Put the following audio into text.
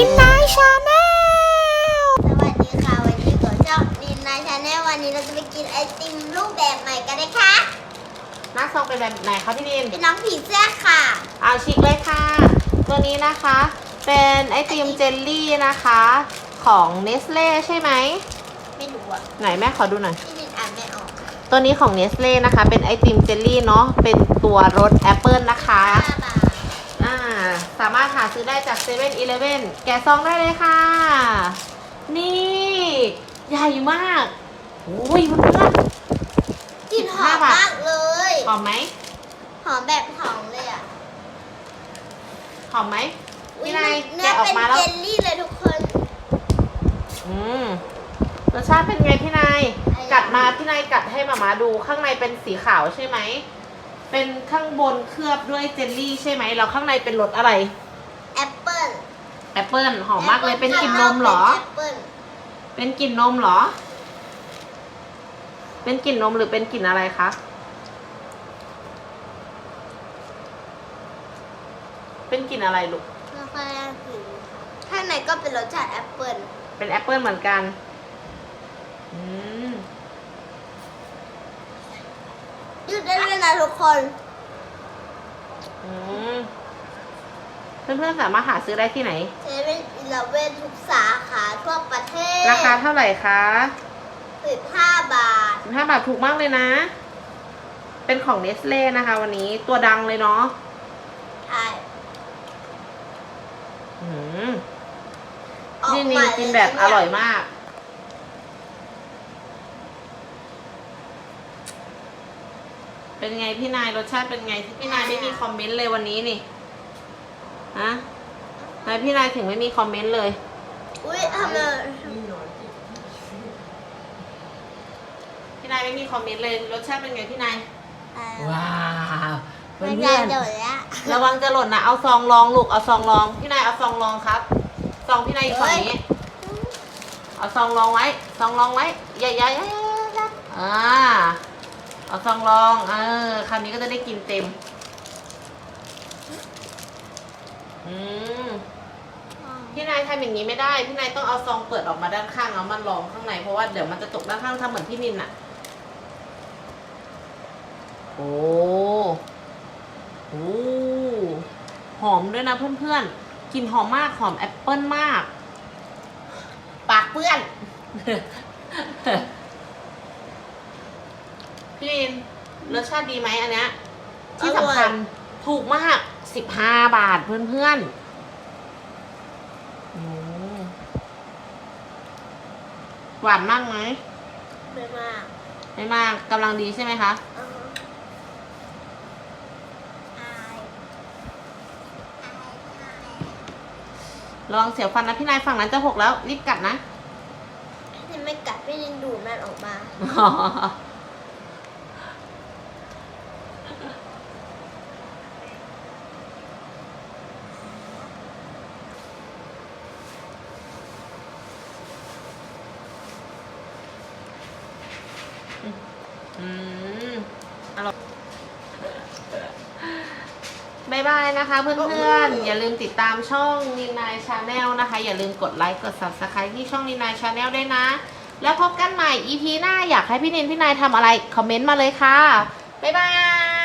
นินนายชาแนลสวัสดีค่ะ วันนี้กับช่องดินนายชาแนลวันนี้เราจะไปกินไอติมรูปแบบใหม่กันนะคะหน้าซองเป็นแบบไหนคะพี่นินเป็นน้องผีเสื้อค่ะเอาชิกเลยค่ะ ตัวนี้นะคะ เป็นไอติมเจลลี่นะคะ ของเนสเล่ใช่ไหมไม่รู้อะไหนแม่ขอดูหน่อยพี่ดินอ่านไม่ออกตัวนี้ของเนสเล่นะคะ เป็นไอติมเจลลี่เนาะเป็นตัวรสแอปเปิลนะคะห้าบาทอ่า สามารถหาซื้อได้จากเซเว่นอีเลฟเว่นแกะซองได้เลยค่ะ นี่ ใหญ่มากโอ้ยเพื่อนกลิ่นหอม15บาทมากเลย ๆหอมไหมหอมแบบหอมเลยอะหอมไหม อุ๊ยพี่นายเนื้แกะอออกเป็นมาแล้ว เจลลี่เลยทุกคน อืมรสชาติเป็นไงพี่นาย กัดมาพี่นายกัดให้มามาดูข้างในเป็นสีขาวใช่ไหม เป็นข้างบนเคลือบด้วยเจลลี่ใช่ไหมแล้วข้างในเป็นรสอะไร แอปเปิ้ลแอปเปิลหอมมากเลยเป็นกลิ่นนมเหรอ แอปเปิ้ลเป็นกลิ่นนมเหรอ เป็นกลิ่นนมหรือเป็นกลิ่นอะไรคะ เป็นกลิ่นอะไรลูกไม่ค่อยน่ากินข้างในก็เป็นรสชาติแอปเปิ้ลเป็นแอปเปิลเหมือนกันอืมยืดได้ด้วย นะทุกคนอืมเพื่อนๆสามารถหาซื้อได้ที่ไหน เซเว่นอีเลฟเว่นทุกสาขาทั่วประเทศราคาเท่าไหร่คะสิบห้าบาทห้าบาทถูกมากเลยนะ เป็นของเนสเล่นะคะ วันนี้ตัวดังเลยเนาะใช่อืมออกนี่ใหนี่ม่กินแบบอร่อยมาก เป็นไงพี่นายรสชาติเป็นไงที่พี่นายไม่มีคอมเมนต์เลยวันนี้นี่ฮะทำไมพี่นายถึงไม่มีคอมเมนต์เลย อุ้ยทำไมพี่นายไม่มีคอมเมนต์เลยรสชาติเป็นไงพี่นายว้าวไม่เพื่ได้อนเดี๋ยวแล้วระวังจะหล่นนะเอาซองลองลูกเอาซองลองพี่นายเอาซองลองครับซองพี่นายอยู่ฝั่งนี้เอาซองลองไว้ซองลองไว้ใหญ่ๆใหญ่ๆอ่า เอาซองลองเออคราวนี้ก็จะได้กินเต็ม อืมพี่นายทำอย่างนี้ไม่ได้ พี่นายต้องเอาซองเปิดออกมาด้านข้างแล้วมันลองข้างในเพราะว่าเดี๋ยวมันจะตกด้านข้างทำเหมือนพี่นินอะโอ้โหหอมด้วยนะเพื่อนๆกลิ่นหอมมากหอมแอปเปิลมาก ปากเปื้อน พี่นินรสชาติดีไหมอันเนี้ยที่สำคัญถูกมากสิบห้าบาทเพื่อนๆอืมหวานมากไหมไม่มากไม่มากกำลังดีใช่ไหมคะอือฮึอายอายอายระวังเสียวฟันนะพี่นายฝั่งนั้นจะหกแล้ว รีบกัดนะนี่ไม่กัดไม่ยังดูดมันออกมา อืมอร่อยบายบายนะคะเพื่อนๆ อย่าลืมติดตามช่องนินายชาแนลนะคะ อย่าลืมกดไลค์กด subscribe ที่ช่องนินายชาแนลด้วยนะ แล้วพบกันใหม่ EP หน้าอยากให้พี่นินพี่นายทำอะไร คอมเมนต์มาเลยค่ะ บ๊ายบาย